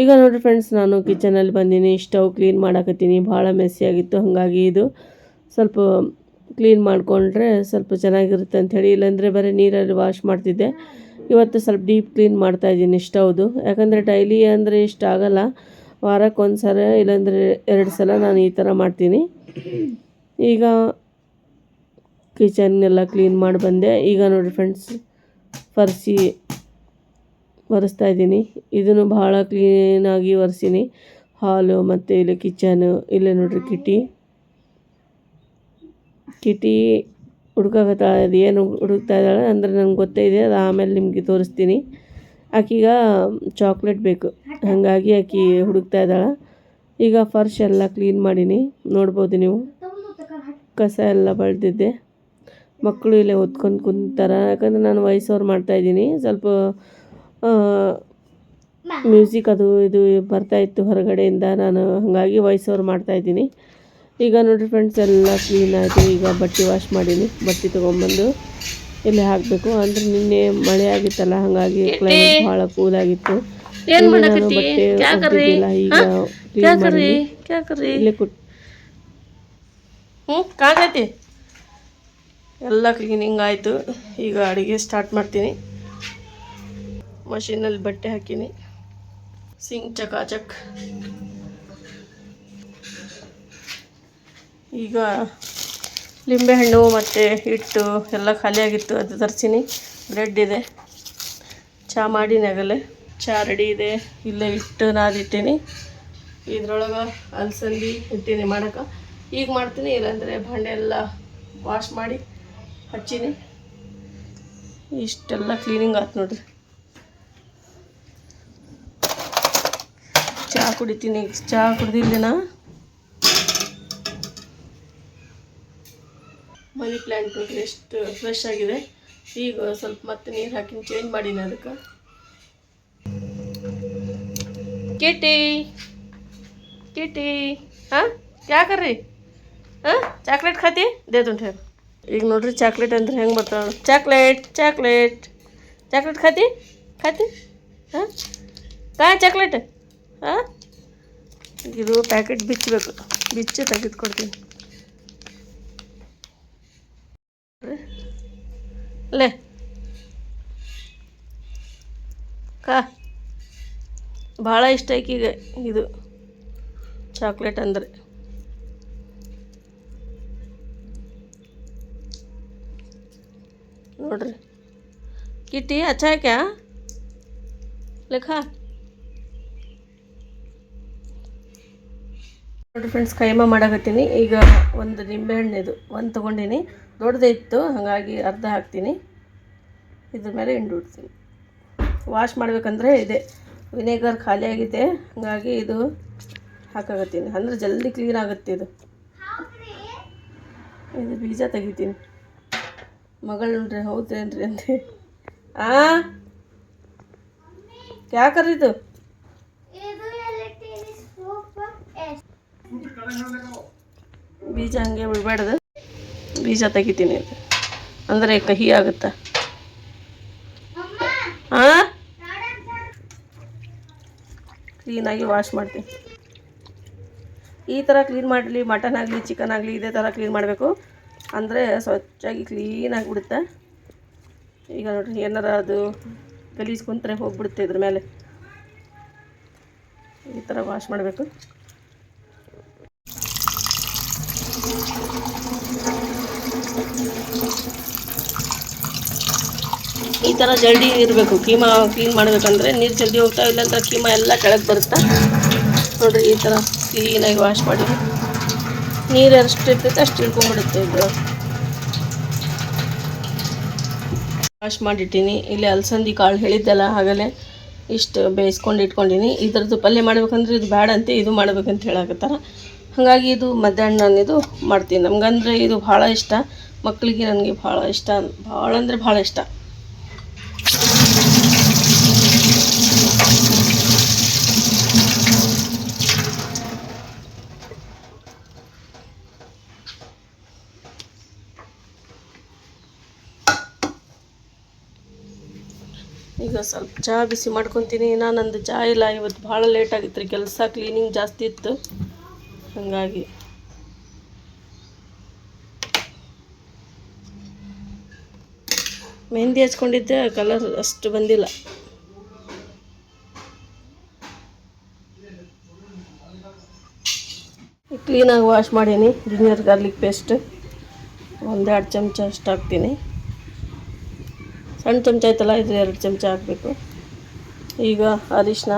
ಈಗ ನೋಡಿ ಫ್ರೆಂಡ್ಸ್ ನಾನು ಕಿಚನಲ್ಲಿ ಬಂದೀನಿ. ಸ್ಟವ್ ಕ್ಲೀನ್ ಮಾಡಕತ್ತೀನಿ. ಭಾಳ ಮೆಸ್ಸಿ ಆಗಿತ್ತು. ಹಾಗಾಗಿ ಇದು ಸ್ವಲ್ಪ ಕ್ಲೀನ್ ಮಾಡಿಕೊಂಡ್ರೆ ಸ್ವಲ್ಪ ಚೆನ್ನಾಗಿರುತ್ತೆ ಅಂಥೇಳಿ ಇಲ್ಲಾಂದರೆ ಬರೀ ನೀರಲ್ಲಿ ವಾಶ್ ಮಾಡ್ತಿದ್ದೆ. ಇವತ್ತು ಸ್ವಲ್ಪ ಡೀಪ್ ಕ್ಲೀನ್ ಮಾಡ್ತಾಯಿದ್ದೀನಿ ಸ್ಟವ್ದು ಯಾಕಂದರೆ ಡೈಲಿ ಅಂದರೆ ಇಷ್ಟ ಆಗೋಲ್ಲ. ವಾರಕ್ಕೆ ಒಂದು ಸಲ ಇಲ್ಲಾಂದರೆ ಎರಡು ಸಲ ನಾನು ಈ ಥರ ಮಾಡ್ತೀನಿ. ಈಗ ಕಿಚನ್ನೆಲ್ಲ ಕ್ಲೀನ್ ಮಾಡಿ ಬಂದೆ. ಈಗ ನೋಡಿ ಫ್ರೆಂಡ್ಸ್ ಪರ್ಸಿ ಒರೆಸ್ತಾ ಇದ್ದೀನಿ. ಇದನ್ನು ಭಾಳ ಕ್ಲೀನಾಗಿ ಒರೆಸೀನಿ ಹಾಲು ಮತ್ತು ಇಲ್ಲಿ ಕಿಚನು ಇಲ್ಲೇ ನೋಡ್ರಿ ಕಿಟಿ ಕಿಟಿ ಹುಡ್ಕಾಕತ್ತಾಳ ಅದು ಏನು ಹುಡುಕ್ತಾ ಇದ್ದಾಳೆ? ಅಂದರೆ ನಂಗೆ ಗೊತ್ತೇ ಇದೆ. ಅದು ಆಮೇಲೆ ನಿಮಗೆ ತೋರಿಸ್ತೀನಿ. ಆಕೀಗ ಚಾಕ್ಲೇಟ್ ಬೇಕು. ಹಾಗಾಗಿ ಆಕಿ ಹುಡುಕ್ತಾ ಇದ್ದಾಳೆ. ಈಗ ಫರ್ಶ್ ಎಲ್ಲ ಕ್ಲೀನ್ ಮಾಡೀನಿ. ನೋಡ್ಬೋದು ನೀವು. ಕಸ ಎಲ್ಲ ಬಳ್ದಿದ್ದೆ. ಮಕ್ಕಳು ಇಲ್ಲೇ ಹೊತ್ಕೊಂಡು ಕುಂತಾರೆ. ಯಾಕಂದ್ರೆ ನಾನು ವಯಸ್ಸವ್ರು ಮಾಡ್ತಾಯಿದ್ದೀನಿ ಸ್ವಲ್ಪ ಮ್ಯೂಸಿಕ್ ಅದು ಇದು ಬರ್ತಾಯಿತ್ತು ಹೊರಗಡೆಯಿಂದ. ನಾನು ಹಾಗಾಗಿ ವಾಯ್ಸ್ ಓವರ್ ಮಾಡ್ತಾಯಿದ್ದೀನಿ ಈಗ ನೋಡಿರಿ ಫ್ರೆಂಡ್ಸ್ ಎಲ್ಲ ಕ್ಲೀನ್ ಆಯಿತು. ಈಗ ಬಟ್ಟೆ ವಾಶ್ ಮಾಡೀನಿ. ಬಟ್ಟೆ ತೊಗೊಂಬಂದು ಇಲ್ಲಿ ಹಾಕಬೇಕು? ಅಂದ್ರೆ ನಿನ್ನೆ ಮಳೆ ಆಗಿತ್ತಲ್ಲ ಹಾಗಾಗಿ ಕ್ಲೈಮೇಟ್ ಭಾಳ ಕೂಲ್ ಆಗಿತ್ತು. ನಾನು? ಬಟ್ಟೆ? ಒಗ್ದಿದ್ದಿಲ್ಲ, ಈಗ ಕ್ಲೀನ್ ಇಲ್ಲೇ ಕುಟ್ ಹ್ಞೂ ಕಾಣೈತಿ ಎಲ್ಲ ಕ್ಲೀನಿಂಗ್ ಆಯಿತು. ಈಗ ಅಡುಗೆ ಸ್ಟಾರ್ಟ್ ಮಾಡ್ತೀನಿ. ಮಷೀನಲ್ಲಿ ಬಟ್ಟೆ ಹಾಕೀನಿ. ಸಿಂಗ್ ಚಕಾಚಕ್. ಈಗ ಲಿಂಬೆಹಣ್ಣು ಮತ್ತು ಹಿಟ್ಟು ಎಲ್ಲ ಖಾಲಿಯಾಗಿತ್ತು ಅದು ತರಿಸೀನಿ. ಬ್ರೆಡ್ ಇದೆ. ಚಹಾ ಮಾಡೀನಿ ಆಗಲೇ. ಚಹಾ ರೆಡಿ ಇದೆ. ಇಲ್ಲೇ ಹಿಟ್ಟು ನಾದಿಟ್ಟೀನಿ ಇದ್ರೊಳಗೆ ಅಲಸಂದಿ ಇಟ್ಟೀನಿ ಮಾಡೋಕೆ. ಈಗ ಮಾಡ್ತೀನಿ, ಇಲ್ಲಾಂದರೆ ಭಾಂಡೆ ಎಲ್ಲ ವಾಶ್ ಮಾಡಿ ಹಚ್ಚೀನಿ. ಇಷ್ಟೆಲ್ಲ ಕ್ಲೀನಿಂಗ್ ಆಯ್ತು ನೋಡ್ರಿ. ಚಹಾ ಕುಡಿತೀನಿ. ಚಹಾ ಕುಡ್ದಿಲ್ಲಿನ? ಮನಿ ಪ್ಲ್ಯಾಂಟ್ ನೋಡ್ರಿ ಎಷ್ಟು ಫ್ರೆಶ್ ಆಗಿದೆ? ಈಗ ಸ್ವಲ್ಪ ಮತ್ತೆ ನೀರು ಹಾಕಿ ಚೇಂಜ್ ಮಾಡೀನಿ ಅದಕ್ಕೆ. ಕಿಟಿ ಕಿಟಿ ಹಾಂ? ಯಾಕರ್ರಿ? ಹಾಂ? ಚಾಕ್ಲೇಟ್ ಖಾತಿ? ದೇ ಹೇಳಿ. ಈಗ ನೋಡ್ರಿ ಚಾಕ್ಲೇಟ್ ಅಂದ್ರೆ ಹೆಂಗೆ ಬರ್ತಾವೆ ಚಾಕ್ಲೇಟ್ ಚಾಕ್ಲೇಟ್ ಚಾಕ್ಲೇಟ್ ಖಾತಿ? ಖಾತಿ? ಹಾಂ? ಕಾ ಚಾಕ್ಲೇಟ್ ಇದು ಪ್ಯಾಕೆಟ್ ಬಿಚ್ಚಬೇಕು ಬಿಚ್ಚಿ, ತೆಗೆದುಕೊಡ್ತೀನಿ. ಲೇ ಕಾ. ಭಾಳ ಇಷ್ಟ ಆಕೀಗ ಇದು. ಚಾಕ್ಲೇಟ್ ಅಂದರೆ. ನೋಡ್ರಿ. ಕಿಟ್ಟಿ ಹಚ್ಚಾಕ್ಯಾ ಕ್ಯಾ ನೋಡ್ರಿ ಫ್ರೆಂಡ್ಸ್ ಕೈಮ ಮಾಡಕತ್ತೀನಿ. ಈಗ ಒಂದು ನಿಂಬೆಹಣ್ಣಿದು ಒಂದು ತೊಗೊಂಡೀನಿ. ದೊಡ್ಡದೇ ಇತ್ತು ಹಾಗಾಗಿ ಅರ್ಧ ಹಾಕ್ತೀನಿ. ಇದ್ರ ಮೇಲೆ ಹಿಂಡು ಇಡ್ತೀನಿ ವಾಶ್ ಮಾಡಬೇಕಂದ್ರೆ ಇದೆ. ವಿನೇಗರ್ ಖಾಲಿಯಾಗಿದೆ ಹಾಗಾಗಿ ಇದು ಹಾಕಾಕತ್ತೀನಿ. ಅಂದ್ರೆ ಜಲ್ದಿ ಕ್ಲೀನ್ ಆಗುತ್ತೆ ಇದು. ಇದು ಬೀಜ ತೆಗಿತೀನಿ. ಮಗಳು ನೋಡ್ರಿ ಹೌದೇನ್ರಿ ಅಂತೆ ಆ ಯಾಕರಿದು ಬೀಜ ಹಂಗೆ ಬಿಡಬೇಡ್ದು ಬೀಜ ತೆಗಿತೀನಿ. ಅದು ಅಂದರೆ ಕಹಿ ಆಗುತ್ತೆ? ಹಾಂ ಕ್ಲೀನಾಗಿ ವಾಶ್ ಮಾಡ್ತೀನಿ. ಈ ಥರ ಕ್ಲೀನ್ ಮಾಡಲಿ ಮಟನ್ ಆಗಲಿ ಚಿಕನ್ ಆಗಲಿ, ಇದೇ ಥರ ಕ್ಲೀನ್ ಮಾಡಬೇಕು. ಅಂದರೆ ಸ್ವಚ್ಛಾಗಿ ಕ್ಲೀನಾಗಿ ಬಿಡುತ್ತೆ? ಈಗ ನೋಡಿರಿ, ಏನಾರ ಅದು ಗಲೀಜು ಕುಂತ್ರೆ ಹೋಗಿಬಿಡುತ್ತೆ ಇದ್ರ ಮೇಲೆ. ಈ ಥರ ವಾಶ್ ಮಾಡಬೇಕು. ಈ ಥರ ಜಲ್ದಿ ಇರಬೇಕು. ಕೀಮಾ ಕ್ಲೀನ್ ಮಾಡಬೇಕಂದ್ರೆ ನೀರು ಜಲ್ದಿ ಹೋಗ್ತಾ ಇಲ್ಲಾಂದ್ರೆ ಕೀಮಾ ಎಲ್ಲ ಕೆಳಗೆ ಬರುತ್ತೆ? ನೋಡ್ರಿ, ಈ ಥರ ಕ್ಲೀನಾಗಿ ವಾಶ್ ಮಾಡಿ. ನೀರು ಎಷ್ಟು ಇರ್ತೈತೆ, ಅಷ್ಟು ಇಳ್ಕೊಂಡ್ಬಿಡುತ್ತೆ ಇದು. ವಾಶ್ ಮಾಡಿಟ್ಟೀನಿ. ಇಲ್ಲಿ ಅಲಸಂದಿ ಕಾಳು ಹೇಳಿದ್ದೆಲ್ಲ ಆಗಲೇ ಇಷ್ಟು ಬೇಯಿಸ್ಕೊಂಡು ಇಟ್ಕೊಂಡಿನಿ. ಥರದ್ದು ಪಲ್ಯ ಮಾಡ್ಬೇಕಂದ್ರೆ ಇದು ಬೇಡ ಅಂತ, ಇದು ಮಾಡ್ಬೇಕಂತ ಹೇಳಕತ್ತಾರ. ಹಾಗಾಗಿ ಇದು ಮಧ್ಯಾಹ್ನ ನಾನು ಇದು ಮಾಡ್ತೀನಿ. ನಮ್ಗಂದ್ರೆ ಇದು ಭಾಳ ಇಷ್ಟ. ಮಕ್ಕಳಿಗೆ ನನಗೆ ಭಾಳ ಇಷ್ಟ ಭಾಳ ಅಂದರೆ ಭಾಳ ಇಷ್ಟ. ಈಗ ಸ್ವಲ್ಪ ಚಹಾ ಬಿಸಿ ಮಾಡ್ಕೊತೀನಿ. ನಾನು ನಂದು ಚಹಾ ಇಲ್ಲ. ಇವತ್ತು ಭಾಳ ಲೇಟ್ ಆಗಿತ್ತು ರೀ ಕೆಲಸ ಕ್ಲೀನಿಂಗ್ ಜಾಸ್ತಿ ಇತ್ತು. ಹಾಗಾಗಿ ಮೆಹಂದಿ ಹಚ್ಕೊಂಡಿದ್ದೆ ಕಲರ್ ಅಷ್ಟು ಬಂದಿಲ್ಲ ಕ್ಲೀನಾಗಿ ವಾಶ್ ಮಾಡೀನಿ ಜಿಂಜರ್ ಗಾರ್ಲಿಕ್ ಪೇಸ್ಟ್ ಒಂದೆರಡು ಚಮಚ ಅಷ್ಟು ಹಾಕ್ತೀನಿ. ಸಣ್ಣ ಚಮಚ ಆಯ್ತಲ್ಲ ಇದು ಎರಡು ಚಮಚ ಹಾಕಬೇಕು. ಈಗ ಅರಿಶಿನ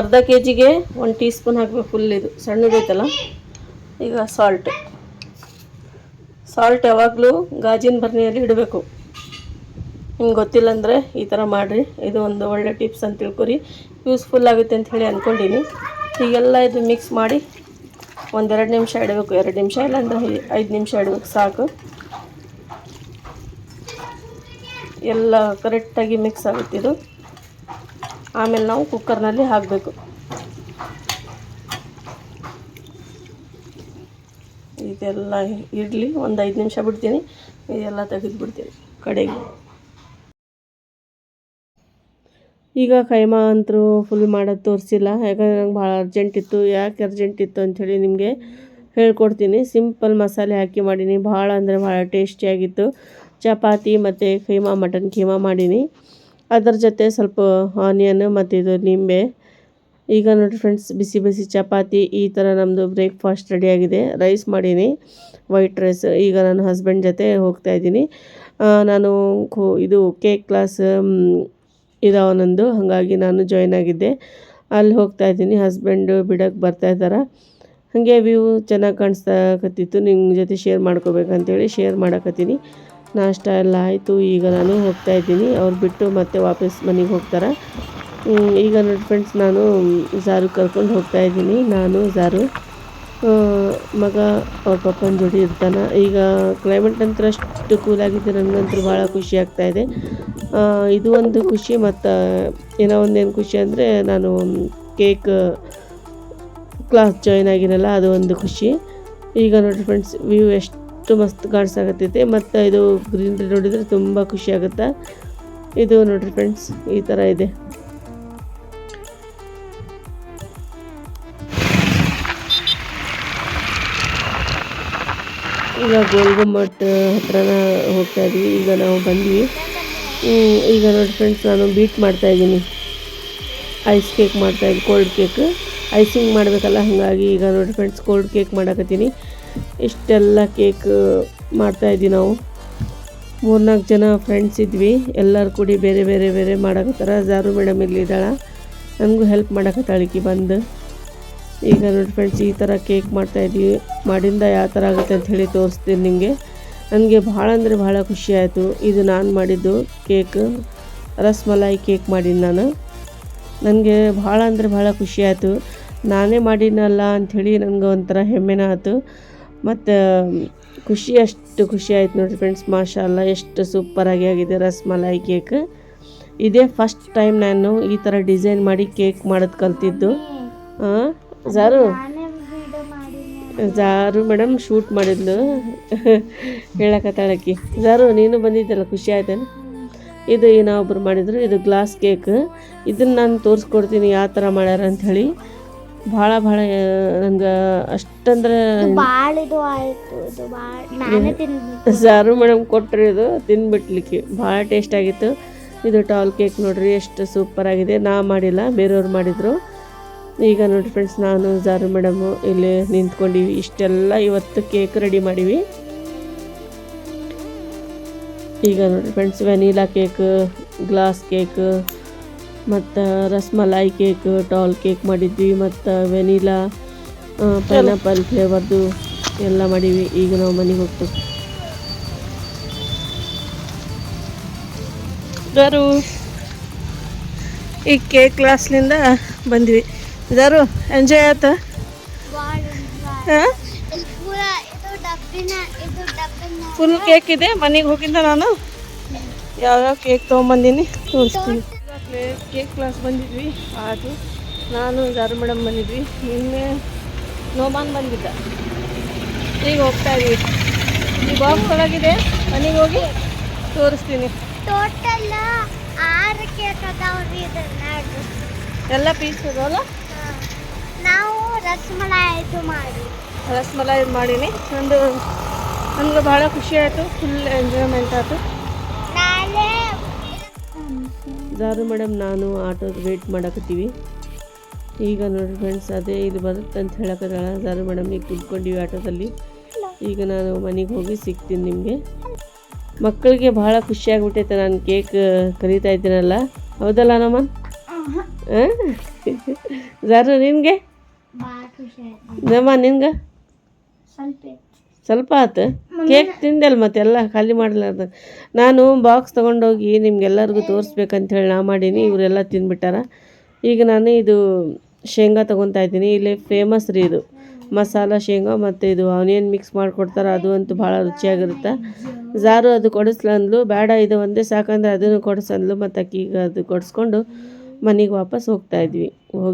ಅರ್ಧ ಕೆ ಜಿಗೆ ಒಂದು ಟೀ ಸ್ಪೂನ್ ಹಾಕಬೇಕು, ಫುಲ್ ಇದು. ಸಣ್ಣದೈತಲ್ಲ ಈಗ ಸಾಲ್ಟ್ ಸಾಲ್ಟ್ ಯಾವಾಗಲೂ ಗಾಜಿನ ಬರ್ನಿಯಲ್ಲಿ ಇಡಬೇಕು. ನಿಮ್ಗೆ ಗೊತ್ತಿಲ್ಲ ಅಂದರೆ ಈ ಥರ ಮಾಡಿರಿ. ಇದು ಒಂದು ಒಳ್ಳೆ ಟಿಪ್ಸ್ ಅಂತ ತಿಳ್ಕೊರಿ. ಯೂಸ್ಫುಲ್ ಆಗುತ್ತೆ ಅಂತ ಹೇಳಿ ಅಂದ್ಕೊಂಡೀನಿ ಈಗೆಲ್ಲ ಇದು ಮಿಕ್ಸ್ ಮಾಡಿ ಒಂದೆರಡು ನಿಮಿಷ ಇಡಬೇಕು. ಎರಡು ನಿಮಿಷ ಇಲ್ಲಾಂದರೆ ಐದು ನಿಮಿಷ ಇಡಬೇಕು ಸಾಕು. ಎಲ್ಲ ಕರೆಕ್ಟಾಗಿ ಮಿಕ್ಸ್ ಆಗುತ್ತಿದ್ದು ಆಮೇಲೆ ನಾವು ಕುಕ್ಕರ್ನಲ್ಲಿ ಹಾಕಬೇಕು. ಇದೆಲ್ಲ ಇಡಲಿ ಒಂದು ಐದು ನಿಮಿಷ ಬಿಡ್ತೀನಿ. ಇದೆಲ್ಲ ತೆಗೆದು ಬಿಡ್ತೀನಿ ಕಡೆಗೆ. ಈಗ ಕೈಮಾ ಅಂತರೂ ಫುಲ್ ಮಾಡೋದು ತೋರಿಸಿಲ್ಲ. ಯಾಕಂದ್ರೆ ನಂಗೆ ಭಾಳ ಅರ್ಜೆಂಟ್ ಇತ್ತು. ಯಾಕೆ ಅರ್ಜೆಂಟ್ ಇತ್ತು ಅಂಥೇಳಿ ನಿಮಗೆ ಹೇಳ್ಕೊಡ್ತೀನಿ. ಸಿಂಪಲ್ ಮಸಾಲೆ ಹಾಕಿ ಮಾಡೀನಿ. ಭಾಳ ಅಂದರೆ ಭಾಳ ಟೇಸ್ಟಿಯಾಗಿತ್ತು ಚಪಾತಿ ಮತ್ತು ಕೈಮಾ ಮಟನ್ ಕೀಮಾ ಮಾಡೀನಿ. ಅದರ ಜೊತೆ ಸ್ವಲ್ಪ ಆನಿಯನ್ ಮತ್ತು ಇದು ನಿಂಬೆ ಈಗ ನೋಡಿ ಫ್ರೆಂಡ್ಸ್ ಬಿಸಿ ಬಿಸಿ ಚಪಾತಿ, ಈ ಥರ ನಮ್ಮದು ಬ್ರೇಕ್ಫಾಸ್ಟ್ ರೆಡಿಯಾಗಿದೆ ರೈಸ್ ಮಾಡೀನಿ ವೈಟ್ ರೈಸ್ ಈಗ ನಾನು ಹಸ್ಬೆಂಡ್ ಜೊತೆ ಹೋಗ್ತಾ ಇದ್ದೀನಿ. ನಾನು ಇದು ಕೇಕ್ ಕ್ಲಾಸ್ ಇದಾವ ನಂದು. ಹಾಗಾಗಿ ನಾನು ಜಾಯ್ನ್ ಆಗಿದ್ದೆ. ಅಲ್ಲಿ ಹೋಗ್ತಾ ಇದ್ದೀನಿ. ಹಸ್ಬೆಂಡು ಬಿಡಕ್ಕೆ ಬರ್ತಾ ಇದ್ದಾರೆ. ಹಾಗೆ ವ್ಯೂ ಚೆನ್ನಾಗಿ ಕಾಣಿಸ್ತಾಕತ್ತಿತ್ತು. ನಿಮ್ಮ ಜೊತೆ ಶೇರ್ ಮಾಡ್ಕೋಬೇಕಂತೇಳಿ ಶೇರ್ ಮಾಡಕತ್ತೀನಿ. ನಾಷ್ಟ ಎಲ್ಲ ಆಯಿತು. ಈಗ ನಾನು ಹೋಗ್ತಾ ಇದ್ದೀನಿ. ಅವ್ರು ಬಿಟ್ಟು ಮತ್ತೆ ವಾಪಸ್ ಮನೆಗೆ ಹೋಗ್ತಾರೆ. ಈಗ ನೋಡಿ ಫ್ರೆಂಡ್ಸ್ ನಾನು ಜಾರು ಕರ್ಕೊಂಡು ಹೋಗ್ತಾ ಇದ್ದೀನಿ. ನಾನು ಜಾರು ಮಗ ಅವ್ರ ಪಪ್ಪನ ಜೋಡಿ ಇರ್ತಾನೆ. ಈಗ ಕ್ಲೈಮೇಟ್ ನಂತರ ಅಷ್ಟು ಕೂಲಾಗಿದ್ದು ನನಗಂತೂ ಭಾಳ ಖುಷಿ ಆಗ್ತಾ ಇದೆ. ಇದು ಒಂದು ಖುಷಿ ಮತ್ತು ಏನೋ ಒಂದೇನು ಖುಷಿ ಅಂದರೆ ನಾನು ಕೇಕ್ ಕ್ಲಾಸ್ ಜಾಯ್ನ್ ಆಗಿರಲ್ಲ ಅದು ಒಂದು ಖುಷಿ. ಈಗ ನೋಡಿ ಫ್ರೆಂಡ್ಸ್ ವ್ಯೂ ಎಷ್ಟು ಮಸ್ತ್ ಕಾಣಿಸಾಗತ್ತೈತೆ ಮತ್ತು ಇದು ಗ್ರೀನ್ರಿ ನೋಡಿದರೆ ತುಂಬ ಖುಷಿ ಆಗುತ್ತೆ? ಇದು ನೋಡಿರಿ ಫ್ರೆಂಡ್ಸ್ ಈ ಥರ ಇದೆ. ಈಗ ಗೋಲ್ ಗುಮ್ಮಟ್ ಹತ್ರನ ಹೋಗ್ತಾ ಇದ್ವಿ. ಈಗ ನಾವು ಬಂದ್ವಿ. ಈಗ ನೋಡಿ ಫ್ರೆಂಡ್ಸ್ ನಾನು ಬೀಟ್ ಮಾಡ್ತಾ ಇದ್ದೀನಿ. ಐಸ್ ಕೇಕ್ ಮಾಡ್ತಾ ಇದ್ದೀನಿ ಕೋಲ್ಡ್ ಕೇಕ್ ಐಸಿಂಗ್ ಮಾಡಬೇಕಲ್ಲ, ಹಾಗಾಗಿ ಈಗ ನೋಡಿ ಫ್ರೆಂಡ್ಸ್ ಕೋಲ್ಡ್ ಕೇಕ್ ಮಾಡಕತ್ತೀನಿ. ಇಷ್ಟೆಲ್ಲ ಕೇಕ್ ಮಾಡ್ತಾ ಇದ್ವಿ ನಾವು. ಮೂರ್ನಾಲ್ಕು ಜನ ಫ್ರೆಂಡ್ಸ್ ಇದ್ವಿ. ಎಲ್ಲರೂ ಕೂಡಿ ಬೇರೆ ಬೇರೆ ಬೇರೆ ಮಾಡಕತ್ತಾರ. ಜಾರು ಮೇಡಮ್ ಇಲ್ಲಿದ್ದಾಳೆ ನನಗೂ ಹೆಲ್ಪ್ ಮಾಡಕತ್ತಾಳಿಕಿ ಬಂದು. ಈಗ ನೋಡಿ ಫ್ರೆಂಡ್ಸ್ ಈ ಥರ ಕೇಕ್ ಮಾಡ್ತಾಯಿದ್ದೀವಿ ಮಾಡಿಂದ ಯಾವ ಥರ ಆಗುತ್ತೆ ಅಂತ ಹೇಳಿ ತೋರಿಸ್ತೀನಿ ನಿಮಗೆ. ನನಗೆ ಭಾಳ ಅಂದರೆ ಭಾಳ ಖುಷಿ ಆಯಿತು. ಇದು ನಾನು ಮಾಡಿದ್ದು ಕೇಕ್ ರಸ್ಮಲಾಯಿ ಕೇಕ್ ಮಾಡೀನಿ ನಾನು. ನನಗೆ ಭಾಳ ಅಂದರೆ ಭಾಳ ಖುಷಿ ಆಯಿತು. ನಾನೇ ಮಾಡಿನಲ್ಲ ಅಂಥೇಳಿ ನನಗೆ ಒಂಥರ ಹೆಮ್ಮೆನ ಆಯಿತು. ಮತ್ತು, ಖುಷಿ ಅಷ್ಟು ಖುಷಿ ಆಯ್ತು ನೋಡಿ ಫ್ರೆಂಡ್ಸ್ ಮಾಶಾಲ್ಲ, ಎಷ್ಟು ಸೂಪರಾಗಿ ಆಗಿದೆ ರಸ್ಮಲಾಯಿ ಕೇಕ್ ಇದೇ ಫಸ್ಟ್ ಟೈಮ್ ನಾನು ಈ ಥರ ಡಿಸೈನ್ ಮಾಡಿ ಕೇಕ್ ಮಾಡೋದು ಕಲ್ತಿದ್ದು. ಜಾರು. ಜಾರು ಮೇಡಮ್ ಶೂಟ್ ಮಾಡಿದ್ಲು. ಹೇಳಕತ್ತಾಳಕಿ ಜಾರು ನೀನು ಬಂದಿದ್ದಲ್ಲ ಖುಷಿ ಆಯ್ತೇನು? ಇದು ಇನ್ನೊಬ್ರು ಮಾಡಿದ್ರು ಇದು ಗ್ಲಾಸ್ ಕೇಕ್ ಇದನ್ನು ನಾನು ತೋರಿಸ್ಕೊಡ್ತೀನಿ ಯಾವ ಥರ ಮಾಡ್ಯಾರ ಅಂಥೇಳಿ ಭಾಳ ಭಾಳ ನಂಗೆ ಅಷ್ಟಂದ್ರೆ ಸಾರು ಮೇಡಮ್ ಕೊಟ್ಟರು ಇದು ತಿನ್ಬಿಟ್ಲಿಕ್ಕೆ. ಭಾಳ ಟೇಸ್ಟ್ ಆಗಿತ್ತು. ಇದು ಟಾಲ್ ಕೇಕ್ ನೋಡ್ರಿ ಎಷ್ಟು ಸೂಪರ್ ಆಗಿದೆ. ನಾ ಮಾಡಿಲ್ಲ ಬೇರೆಯವ್ರು ಮಾಡಿದರು. ಈಗ ನೋಡಿ ಫ್ರೆಂಡ್ಸ್ ನಾನು, ಜಾರು ಮೇಡಮು ಇಲ್ಲಿ ನಿಂತ್ಕೊಂಡಿವಿ. ಇಷ್ಟೆಲ್ಲ ಇವತ್ತು ಕೇಕ್ ರೆಡಿ ಮಾಡಿವಿ. ಈಗ ನೋಡಿ friends vanilla cake glass cake ಮತ್ತು ರಸ್ಮಲಾಯಿ ಕೇಕ್ ಟಾಲ್ ಕೇಕ್ ಮಾಡಿದ್ವಿ. ಮತ್ತು ವೆನಿಲಾ ಪೈನಾಪಲ್ ಫ್ಲೇವರ್ದು ಎಲ್ಲ ಮಾಡೀವಿ. ಈಗ ನಾವು ಮನೆಗೆ ಹೋಗ್ತೀವಿ. ಈ ಕೇಕ್ ಕ್ಲಾಸ್ಲಿಂದ ಬಂದ್ವಿ. ದಾರು ಎಂಜಾಯ್ ಆಯ್ತು? ಫುಲ್ ಕೇಕ್ ಇದೆ. ಮನೆಗೆ ಹೋಗಿದ್ದ ನಾನು? ಯಾವ್ಯಾವ ಕೇಕ್ ತೊಗೊಂಬಂದೀನಿ? ತೋರಿಸ್ತೀನಿ. ಕೇಕ್ ಕ್ಲಾಸ್ ಬಂದಿದ್ವಿ. ಅದು ನಾನು ಯಾರು ಮೇಡಮ್ ಬಂದಿದ್ವಿ. ನಿನ್ನೆ ನೋಮಾನ್ ಬಂದಿದ್ದ. ಈಗ ಹೋಗ್ತಾ ಇದೀವಿ. ಈ ಬಾಕ್ಸ್ ಒಳಗಿದೆ. ಮನೆಗೆ ಹೋಗಿ ತೋರಿಸ್ತೀನಿ. ಟೋಟಲ್ ಆರು ಕೇಕ್ ಅದಾವ್ರಿ ಎಲ್ಲ ಪೀಸ್ ಅದಾವಲ್ಲ? ನಾವು ರಸಮಲಾಯಿ ಇದು ಮಾಡಿ. ರಸಮಲಾಯಿ ಮಾಡೀನಿ. ನಂದು ನಮ್ಗೆ ಭಾಳ ಖುಷಿ ಆಯಿತು. ಫುಲ್ ಎಂಜಾಯ್ಮೆಂಟ್ ಆಯಿತು. ಜಾರು ಮೇಡಮ್ ನಾನು ಆಟೋದ ವೇಟ್ ಮಾಡಕತ್ತೀವಿ. ಈಗ ನೋಡಿ ಫ್ರೆಂಡ್ಸ್ ಅದೇ ಇದು ಬರುತ್ತೆ ಅಂತ ಹೇಳಕತ್ತಾಳ ಜಾರು ಮೇಡಮ್ ಈಗ ಕುತ್ಕೊಂಡಿವಿ ಆಟೋದಲ್ಲಿ. ಈಗ ನಾನು ಮನೆಗೆ ಹೋಗಿ ಸಿಗ್ತೀನಿ ನಿಮಗೆ. ಮಕ್ಕಳಿಗೆ ಭಾಳ ಖುಷಿ ಆಗ್ಬಿಟ್ಟೈತೆ. ನಾನು ಕೇಕ್ ಕರೀತಾ ಇದ್ದೀನಲ್ಲ. ಹೌದಲ್ಲ ನಮ್ಮ? ಜಾರು ನಿನಗೆ? ನಮ್ಮ ನಿನ್ಗೆ? ಸ್ವಲ್ಪ. ಆತು? ಕೇಕ್ ತಿಂದೆಲ್ಲ ಮತ್ತೆಲ್ಲ ಖಾಲಿ ಮಾಡಲಾರ್ದ? ನಾನು ಬಾಕ್ಸ್ ತೊಗೊಂಡೋಗಿ ನಿಮ್ಗೆಲ್ಲರಿಗೂ ತೋರಿಸ್ಬೇಕಂತ ಹೇಳಿ ನಾ ಮಾಡೀನಿ ಇವರೆಲ್ಲ ತಿಂದ್ಬಿಟ್ಟಾರ. ಈಗ ನಾನು ಇದು ಶೇಂಗಾ ತೊಗೊತಾ ಇದ್ದೀನಿ ಇಲ್ಲಿ ಫೇಮಸ್ ರೀ ಇದು. ಮಸಾಲ ಶೇಂಗಾ ಮತ್ತು ಇದು ಆನಿಯನ್ ಮಿಕ್ಸ್ ಮಾಡಿಕೊಡ್ತಾರೆ ಅದು ಅಂತೂ ಭಾಳ ರುಚಿಯಾಗಿರುತ್ತೆ? ಜಾರು ಅದು ಕೊಡಿಸ್ಲಂದ್ಲು ಬೇಡ ಇದು ಒಂದೇ ಸಾಕಂದ್ರೆ ಅದನ್ನು ಕೊಡಿಸಂದ್ಲು ಮತ್ತು ಅಕ್ಕಿಗೆ ಅದು ಕೊಡಿಸ್ಕೊಂಡು ಮನೆಗೆ ವಾಪಸ್ ಹೋಗ್ತಾ ಇದ್ವಿ. ಹೋಗಿ